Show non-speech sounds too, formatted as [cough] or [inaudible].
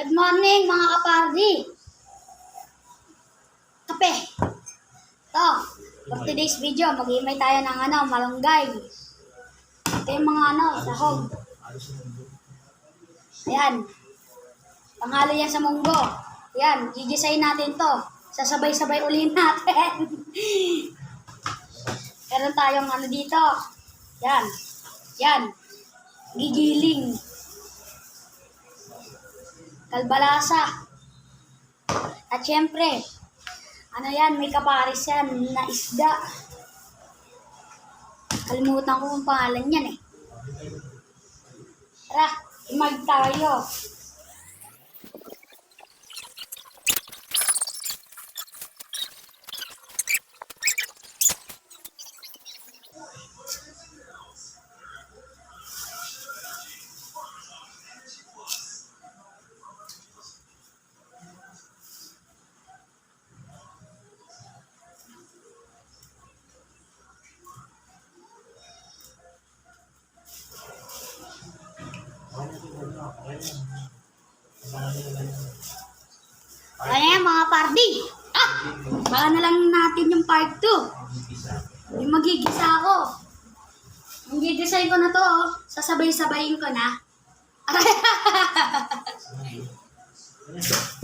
Good morning mga kapardi. Kape. To, for today's video, mag-iimay tayo ng ano, malunggay. Ito yung mga ano, sahog. Ayan. Panghalo yan sa munggo. Ayan, gigisayin natin to. Sasabay-sabay ulit natin. [laughs] Meron tayong ano dito. Yan. Yan. Gigiling. Kalbalasa. At syempre, ano yan, may kaparis yan na isda. Kalimutan ko ang pangalan yan eh. Tara, imag tayo. Ano yan mga pardi? Ah! Baka na lang natin yung part 2. Yung magigisa ako. Yung gigisayin ko na to, oh. sasabay-sabayin ko na. [laughs]